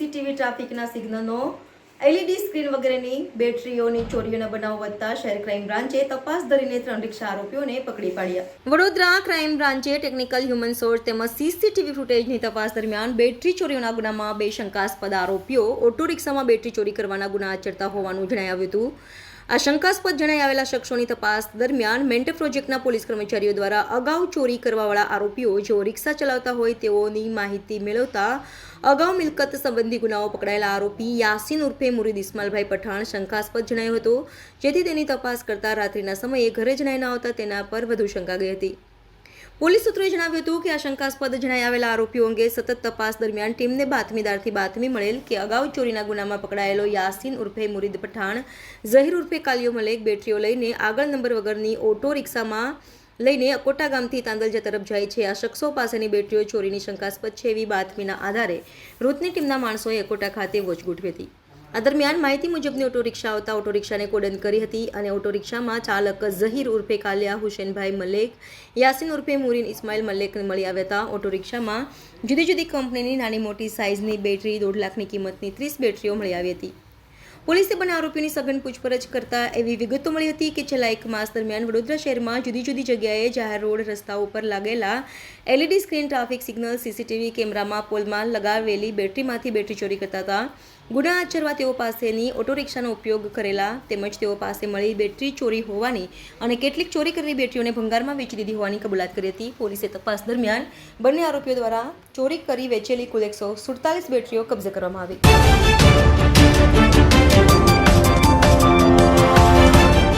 ટ્રાફિકના સિગ્નલનો LED screen વગેરેની બેટરીઓની ચોરીઓના બનાવ વધતા શહેર ક્રાઇમ બ્રાન્ચે તપાસ ધરીને ત્રણ રિક્ષા આરોપીઓને પકડી પાડ્યા. વડોદરા ક્રાઇમ બ્રાન્ચે ટેકનિકલ હ્યુમન સોર્સ તેમજ સીસીટીવી ફૂટેજની તપાસ દરમિયાન બેટરી ચોરીઓના ગુનામાં બે શંકાસ્પદ આરોપીઓ ઓટો રિક્ષામાં બેટરી ચોરી કરવાના ગુના આચરતા હોવાનું જણાવ્યું હતું. આ શંકાસ્પદ જણાઈ આવેલા શખ્સોની તપાસ દરમિયાન મેન્ટ પ્રોજેક્ટના પોલીસ કર્મચારીઓ દ્વારા અગાઉ ચોરી કરવાવાળા આરોપીઓ જેઓ રિક્ષા ચલાવતા હોય તેઓની માહિતી મેળવતા અગાઉ મિલકત સંબંધી ગુનાઓ પકડાયેલા આરોપી યાસીન ઉર્ફે મુરીદ ઇસ્માલભાઈ પઠાણ શંકાસ્પદ જણાયો હતો. જેથી તેની તપાસ કરતા રાત્રિના સમયે ઘરે જણાઈ ન આવતા તેના પર વધુ શંકા ગઈ હતી. પોલીસ સૂત્રોએ જણાવ્યું હતું કે આ શંકાસ્પદ જણાઈ આવેલા આરોપીઓ અંગે સતત તપાસ દરમિયાન ટીમને બાતમીદારથી બાતમી મળેલ કે અગાઉ ચોરીના ગુનામાં પકડાયેલો યાસીન ઉર્ફે મુરીદ પઠાણ, ઝહીર ઉર્ફે કાલિયો મલેક બેટરીઓ લઈને આગળ નંબર વગરની ઓટો રિક્ષામાં લઈને અકોટા ગામથી તાંદલજા તરફ જાય છે. આ શખ્સો પાસેની બેટરીઓ ચોરીની શંકાસ્પદ છે એવી બાતમીના આધારે રોતની ટીમના માણસોએ અકોટા ખાતે વોચ ગોઠવી હતી આ દરમિયાન માહિતી મુજબની ઓટો રિક્ષા આવતા ઓટો રિક્ષાને કોડન કરી હતી અને ઓટો રિક્ષામાં ચાલક ઝહીર ઉર્ફે કાલિયા હુસેનભાઈ મલેક, યાસીન ઉર્ફે મુરીન ઇસ્માઇલ મલેકને મળી આવ્યા હતા. ઓટો રિક્ષામાં જુદી જુદી કંપનીની નાની મોટી સાઇઝની બેટરી દોઢ લાખની કિંમતની ત્રીસ બેટરીઓ મળી આવી હતી. પોલીસે બંને આરોપીની સઘન પૂછપરછ કરતા એવી વિગતો મળી હતી કે છેલ્લા એક માસ દરમિયાન વડોદરા શહેરમાં જુદી જુદી જગ્યાએ જાહેર રોડ રસ્તાઓ પર લાગેલા LED screen traffic signal CCTV કેમેરામાં પોલમાં લગાવેલી બેટરીમાંથી બેટરી ચોરી કરતા હતા. ગુના આચરવા તેઓ પાસેની ઓટો રિક્ષાનો ઉપયોગ કરેલા તેમજ તેઓ પાસે મળી બેટરી ચોરી હોવાની અને કેટલીક ચોરી કરેલી બેટરીઓને ભંગારમાં વેચી દીધી હોવાની કબૂલાત કરી હતી. પોલીસે તપાસ દરમિયાન બંને આરોપીઓ દ્વારા ચોરી કરી વેચેલી કુલ એકસો સુડતાલીસ બેટરીઓ કબજે કરવામાં આવી.